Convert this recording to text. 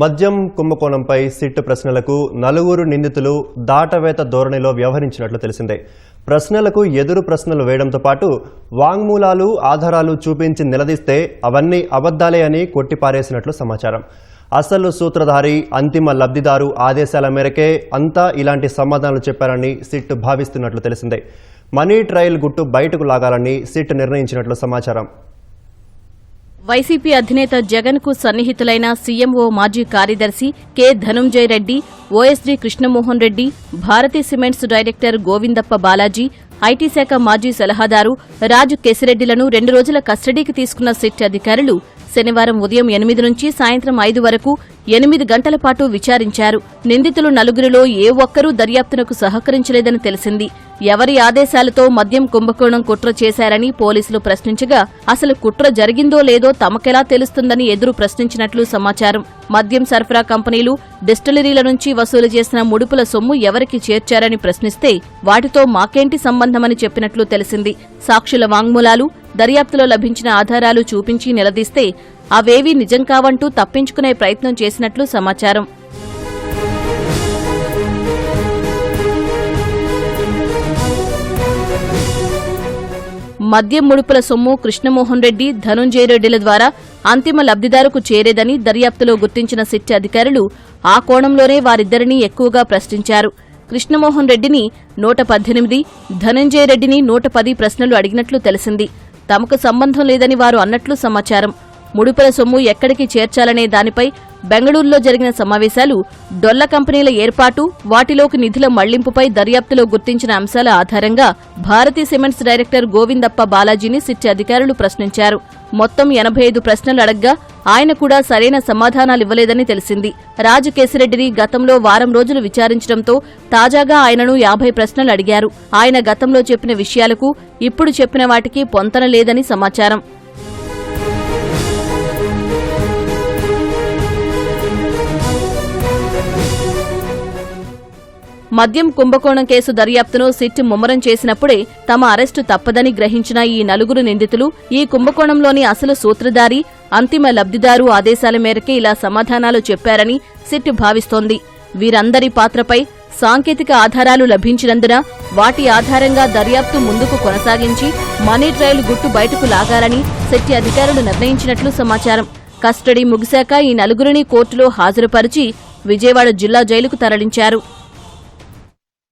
మద్యం కుంభకోణంపై సిట్ ప్రశ్నలకు నలుగురు నిందితులు దాటవేత ధోరణిలో వ్యవహరించినట్లు తెలిసిందే. ప్రశ్నలకు ఎదురు ప్రశ్నలు వేయడంతో పాటు వాంగ్మూలాలు ఆధారాలు చూపించి నిలదీస్తే అవన్నీ అబద్ధాలే అని కొట్టిపారేసినట్లు సమాచారం. అసలు సూత్రధారి అంతిమ లబ్ధిదారు ఆదేశాల మేరకే అంతా ఇలాంటి సమాధానాలు చెప్పారని సిట్ భావిస్తున్నట్లు తెలిసిందే. మనీ ట్రయల్ గుట్టు బయటకు లాగాలని సిట్ నిర్ణయించినట్లు సమాచారం. వైసీపీ అధినేత జగన్కు సన్నిహితులైన సీఎంఓ మాజీ కార్యదర్శి K Dhanunjaya Reddy OSD Krishnamohan Reddy Bharathi cements director Govindappa Balaji IT శాఖ మాజీ సలహాదారు రాజు కేసిరెడ్డిలను రెండు రోజుల కస్టడీకి తీసుకున్న సిట్ అధికారులు శనివారం ఉదయం ఎనిమిది నుంచి సాయంత్రం ఐదు వరకు ఎనిమిది గంటల పాటు విచారించారు. నిందితులు నలుగురిలో ఏ ఒక్కరూ దర్యాప్తునకు సహకరించలేదని తెలిసింది. ఎవరి ఆదేశాలతో మద్యం కుంభకోణం కుట్ర చేశారని పోలీసులు ప్రశ్నించగా అసలు కుట్ర జరిగిందో లేదో తమకెలా తెలుస్తుందని ఎదురు ప్రశ్నించినట్లు సమాచారం. మద్యం సరఫరా కంపెనీలు డిస్టిలరీల నుంచి వసూలు చేసిన ముడుపుల సొమ్ము ఎవరికి చేర్చారని ప్రశ్నిస్తే వాటితో మాకేంటి సంబంధమని చెప్పినట్లు తెలిసింది. సాక్షుల వాంగ్మూలాలు దర్యాప్తులో లభించిన ఆధారాలు చూపించి నిలదీస్తే అవేవీ నిజం కావంటూ తప్పించుకునే ప్రయత్నం చేసినట్లు సమాచారం. మద్యం ముడుపుల సొమ్ము కృష్ణమోహన్ రెడ్డి ధనుంజయ రెడ్డిల ద్వారా అంతిమ లబ్ధిదారుకు చేరేదని దర్యాప్తులో గుర్తించిన సిట్ అధికారులు ఆ కోణంలోనే వారిద్దరినీ ఎక్కువగా ప్రశ్నించారు. కృష్ణమోహన్ రెడ్డిని నూట పద్దెనిమిది ధనంజయ రెడ్డిని నూట పది ప్రశ్నలు అడిగినట్లు తెలిసింది. తమకు సంబంధం లేదని వారు అన్నట్లు సమాచారం. ముడుపుల సొమ్ము ఎక్కడికి చేర్చాలనే దానిపై బెంగళూరులో జరిగిన సమావేశాలు డొల్ల కంపెనీల ఏర్పాటు వాటిలోకి నిధుల మళ్ళింపుపై దర్యాప్తులో గుర్తించిన అంశాల ఆధారంగా భారతీ సిమెంట్స్ డైరెక్టర్ గోవిందప్ప బాలాజీని సిట్ అధికారులు ప్రశ్నించారు. మొత్తం ఎనభై ఐదు ప్రశ్నలు అడగ్గా ఆయన కూడా సరైన సమాధానాలివ్వలేదని తెలిసింది. రాజు కేసిరెడ్డిని గతంలో వారం రోజులు విచారించడంతో తాజాగా ఆయనను యాభై ప్రశ్నలు అడిగారు. ఆయన గతంలో చెప్పిన విషయాలకు ఇప్పుడు చెప్పిన వాటికి పొంతన లేదని సమాచారం. మద్యం కుంభకోణం కేసు దర్యాప్తును సిట్ ముమ్మరం చేసినప్పుడే తమ అరెస్టు తప్పదని గ్రహించిన ఈ నలుగురు నిందితులు ఈ కుంభకోణంలోని అసలు సూత్రధారి అంతిమ లబ్ధిదారు ఆదేశాల మేరకే ఇలా సమాధానాలు చెప్పారని సిట్ భావిస్తోంది. వీరందరి పాత్రపై సాంకేతిక ఆధారాలు లభించినందున వాటి ఆధారంగా దర్యాప్తు ముందుకు కొనసాగించి మనీ ట్రయల్ గుట్టు బయటకు లాగాలని సెట్టి అధికారులు నిర్ణయించినట్లు సమాచారం. కస్టడీ ముగిశాక ఈ నలుగురిని కోర్టులో హాజరుపరిచి విజయవాడ జిల్లా జైలుకు తరలించారు.